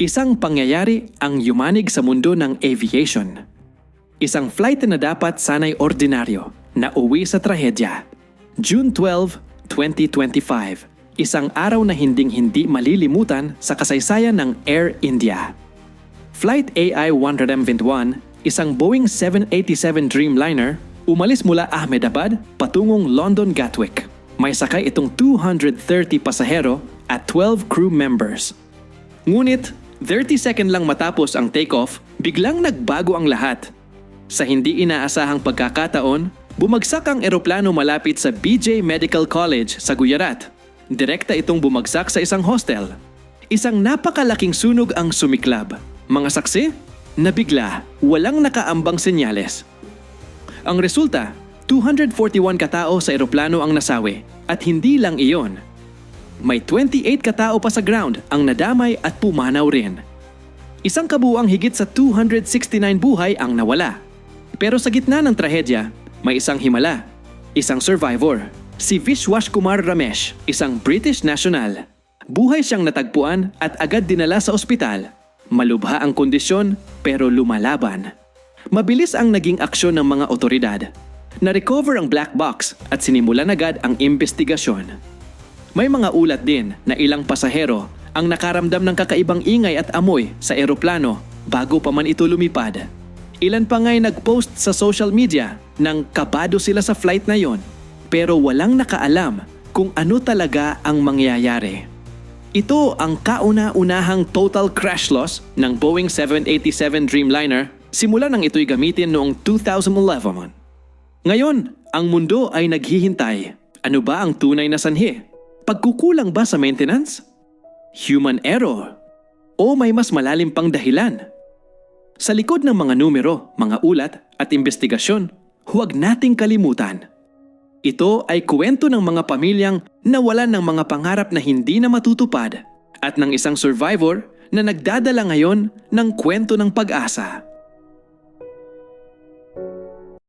Isang pangyayari ang yumanig sa mundo ng aviation. Isang flight na dapat sanay ordinaryo na uwi sa trahedya. June 12, 2025. Isang araw na hinding-hindi malilimutan sa kasaysayan ng Air India. Flight AI-121, isang Boeing 787 Dreamliner, umalis mula Ahmedabad patungong London Gatwick. May sakay itong 230 pasahero at 12 crew members. Ngunit 30 second lang matapos ang takeoff, biglang nagbago ang lahat. Sa hindi inaasahang pagkakataon, bumagsak ang eroplano malapit sa BJ Medical College sa Gujarat. Direkta itong bumagsak sa isang hostel. Isang napakalaking sunog ang sumiklab. Mga saksi? Nabigla, walang nakaambang senyales. Ang resulta, 241 katao sa eroplano ang nasawi at hindi lang iyon. May 28 katao pa sa ground ang nadamay at pumanaw rin. Isang kabuang higit sa 269 buhay ang nawala. Pero sa gitna ng trahedya, may isang himala, isang survivor, si Vishwash Kumar Ramesh, isang British national. Buhay siyang natagpuan at agad dinala sa ospital. Malubha ang kondisyon pero lumalaban. Mabilis ang naging aksyon ng mga otoridad. Na-recover ang black box at sinimulan agad ang investigasyon. May mga ulat din na ilang pasahero ang nakaramdam ng kakaibang ingay at amoy sa eroplano bago pa man ito lumipad. Ilan pa nga'y nag-post sa social media ng kabado sila sa flight na yon pero walang nakaalam kung ano talaga ang mangyayari. Ito ang kauna-unahang total crash loss ng Boeing 787 Dreamliner simula nang ito'y gamitin noong 2011. Ngayon, ang mundo ay naghihintay. Ano ba ang tunay na sanhi? Pagkukulang ba sa maintenance? Human error? O may mas malalim pang dahilan? Sa likod ng mga numero, mga ulat at investigasyon, huwag nating kalimutan. Ito ay kwento ng mga pamilyang nawalan ng mga pangarap na hindi na matutupad at ng isang survivor na nagdadala ngayon ng kwento ng pag-asa.